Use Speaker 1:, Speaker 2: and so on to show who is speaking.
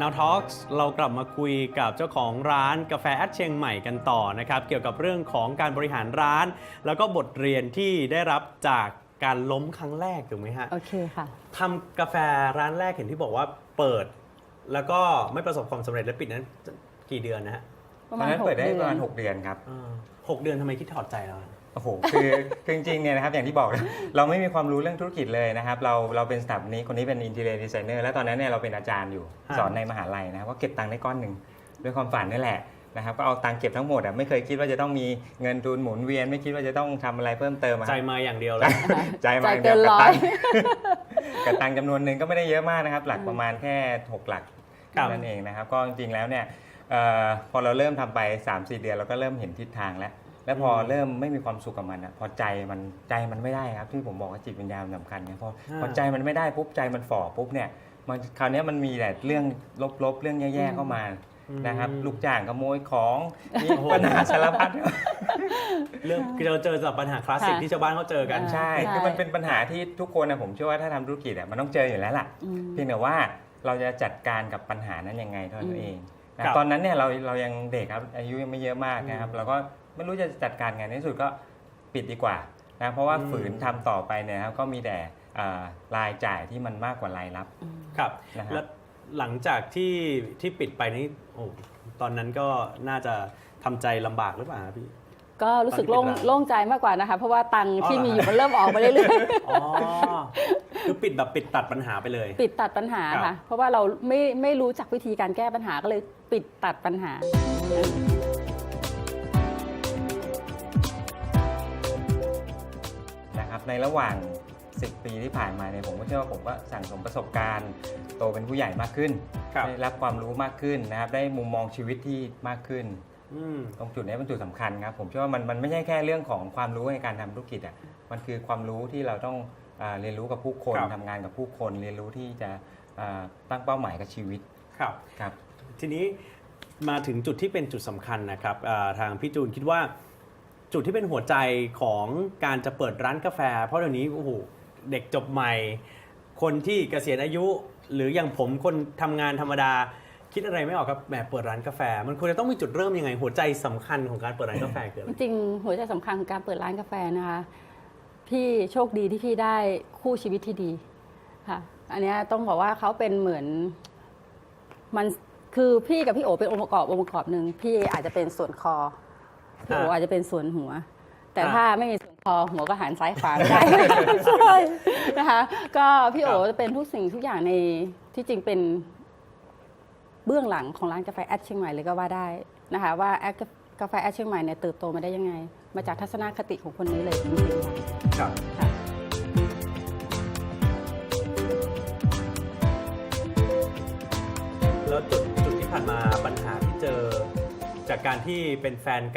Speaker 1: Now Talks เรากลับมาคุยกับเจ้าของร้านกาแฟแอดเชียงใหม่กันต่อนะครับเกี่ยวกับเรื่องของการบริหารร้าน แล้วก็บทเรียนที่ได้รับจากการล้มครั้งแรกถูกไหมฮะ
Speaker 2: โอเคค่ะ
Speaker 1: ทำกาแฟร้านแรกเห็นที่บอกว่าเปิด แล้วก็ไม่ประสบความสำเร็จและปิดนั้นกี่เดือนนะฮะ
Speaker 2: ประ
Speaker 3: ต
Speaker 2: มา
Speaker 3: อน
Speaker 2: ณ
Speaker 3: นั้น
Speaker 2: หก
Speaker 3: เปิดได้
Speaker 2: เดื
Speaker 3: ประ
Speaker 2: อ
Speaker 3: มานณ6เดือนครับ
Speaker 1: อ่าหกเดือนทำไมคิดถอดใจแล้วอะ
Speaker 3: โอ้โหคือคือจริงๆเนี่ยนะครับอย่างที่บอกเราไม่มีความรู้เรื่องธุรกิจเลยนะครับ เราเราเป็นสถาปนิกคนนี้เป็นอินเท i ร์ดีไซเนอร์แล้วตอนนั้นเนี่ยเราเป็นอาจารย์อยู่สอนในมหาลัยนะครับก็เก็บตังค์ได้ก้อนหนึ่งด้วยความฝันนี่แหละนะครับก็เอาตังค์เก็บทั้งหมดอะไม่เคยคิดว่าจะต้องมีเงินทุนหมุนเวียน ไม่คิดว่าจะต้องทำอะไรเพิ่มเติมอะ
Speaker 1: ใจมาอย่างเดียวเลย
Speaker 3: ใจมา
Speaker 2: ใจ
Speaker 3: เดี
Speaker 2: เกิ
Speaker 3: ยวนกับ
Speaker 2: ร้อ
Speaker 3: ตั
Speaker 2: ย
Speaker 3: งค์กับตังค์จำนวนหนึ่งก็ไม่ได้เยอะมากนะครับ หลักประมาณแค่ 6 หลัก
Speaker 1: ครับ
Speaker 3: นั่นเองนะครับ ก็จริงๆแล้วเนี่ยเอ่อพอเราเริ่มทำไป 3-4 เดือนเราก็เริ่มเห็นทิศทางแล้ว แล้วพอเริ่มไม่มีความสุขกับมันอะพอใจมันใจมันไม่ได้ครับที่ผมบอกว่าจิตวิญญาณมันสำคัญเนี่ยพอ
Speaker 1: อ่า
Speaker 3: พอใจมันไม่ได้ปุ๊บใจมันฝ่อปุ๊บเนี่ยมันคราวเนี้ยมันมีแต่เรื่องลบๆเรื่องแย่ๆเข้ามานะครับ ลูกจ้างขโมยของมีปัญหาสารพัด
Speaker 1: เรื่องคือเราเจอกับปัญหาคลาสสิก
Speaker 2: ค่ะ
Speaker 1: ที่ชาวบ้านเขาเจอกัน
Speaker 2: อ่า
Speaker 3: ใช่
Speaker 2: ใช่
Speaker 3: คือมันเป็นปัญหาที่ทุกคนนะผมเชื่อว่าถ้าทำธุรกิจอะมันต้องเจออยู่แล้วล่ะ
Speaker 2: อืม
Speaker 3: เพียงแต่ว่าเราจะจัดการกับปัญหานั้นยังไงเท่านั้น
Speaker 2: อืม
Speaker 3: เองนะครับตอนนั้นเนี่ยเราเรายังเด็กครับอายุยังไม่เยอะมากนะครับ
Speaker 1: อืม
Speaker 3: เราก็ ไม่รู้จะจัดการไงในที่สุดก็ปิดดีกว่านะเพราะว่า
Speaker 1: อืม
Speaker 3: ฝืนทำต่อไปเนี่ยครับก็มีแต่อ่ารายจ่ายที่มันมากกว่ารายรับ
Speaker 2: อืม
Speaker 1: ครับ
Speaker 3: นะฮะ
Speaker 1: แล้วหลังจากที่ที่ปิดไปนี่โอ้ตอนนั้นก็น่าจะทำใจลำบากหรือเปล่าครับพี่
Speaker 2: ก็รู้สึก
Speaker 1: ตอนที่
Speaker 2: โล่ง
Speaker 1: ปิดร้าน
Speaker 2: โล่งใจมากกว่านะคะ เพราะว่าตังค์
Speaker 1: อ๋อ
Speaker 2: ที่
Speaker 1: เหรอ
Speaker 2: มีอยู่มันเริ่มออกมาเรื่อย
Speaker 1: อ๋อ คือปิดแบบปิดตัดปัญหาไปเลย
Speaker 2: ๆ ปิดตัดปัญหา
Speaker 1: ครั
Speaker 2: ค่ะ
Speaker 1: บ
Speaker 2: เพราะว่าเราไม่ไม่รู้จักวิธีการแก้ปัญหาก็เลยปิดตัดปัญหา
Speaker 3: ในระหว่าง 10 ปีที่ผ่านมาเนี่ยผมก็เชื่อว่าผมก็สั่งสมประสบการณ์ โตเป็นผู้ใหญ่มากขึ้น
Speaker 1: ครับ
Speaker 3: ได้รับความรู้มากขึ้นนะครับ ได้มุมมองชีวิตที่มากขึ้น
Speaker 1: อืม
Speaker 3: ตรงจุดนี้เป็นจุดสำคัญครับ ผมเชื่อว่ามันมันไม่ใช่แค่เรื่องของความรู้ในการทำธุรกิจอะมันคือความรู้ที่เราต้องอาเรียนรู้กับผู้คน
Speaker 1: ครับ
Speaker 3: ทำงานกับผู้คน เรียนรู้ที่จะอ่าตั้งเป้าหมายกับชีวิต
Speaker 1: ครับ
Speaker 3: ครับ
Speaker 1: ทีนี้มาถึงจุดที่เป็นจุดสำคัญนะครับอ่าทางพี่จูนคิดว่า จุดที่เป็นหัวใจของการจะเปิดร้านกาแฟ เพราะเดี๋ยวนี้โอ้โหเด็กจบใหม่ คนที่เกษียณอายุ หรืออย่างผมคนทำงานธรรมดา คิดอะไรไม่ออกครับแหมเปิดร้านกาแฟ มันควรจะต้องมีจุดเริ่มยังไง หัวใจสำคัญของการเปิดร้านกาแฟคืออะไร
Speaker 2: จริงๆหัวใจสำคัญของการเปิดร้านกาแฟนะคะ พี่โชคดีที่พี่ได้คู่ชีวิตที่ดีค่ะ อันเนี้ยต้องบอกว่าเขาเป็นเหมือนมันคือพี่กับพี่โอเป็นองค์ประกอบองค์ประกอบหนึ่งพี่อาจจะเป็นส่วนคอ พี่โอ
Speaker 1: อ่า
Speaker 2: อาจจะเป็นส่วนหัว แต่
Speaker 1: อ่า
Speaker 2: ถ้าไม่มีส่วนคอหัวก็หันซ้ายขวาไม่ได้ใช่นะคะ ก็พี่โอ
Speaker 1: ครับ
Speaker 2: จะเป็นทุกสิ่งทุกอย่างในที่จริงเป็นเบื้องหลังของร้านกาแฟแอดเชียงใหม่เลยก็ว่าได้นะคะ ว่าแอดกาแฟแอดเชียงใหม่เนี่ยเติบโตมาได้ยังไง มาจากทัศนคติของคนนี้เลยจริงๆค่ะ
Speaker 1: ครับ
Speaker 2: ค่ะ
Speaker 1: แล้วจุดจุดที่ผ่านมาปัญหาที่เจอจากการที่เป็นแฟนกัน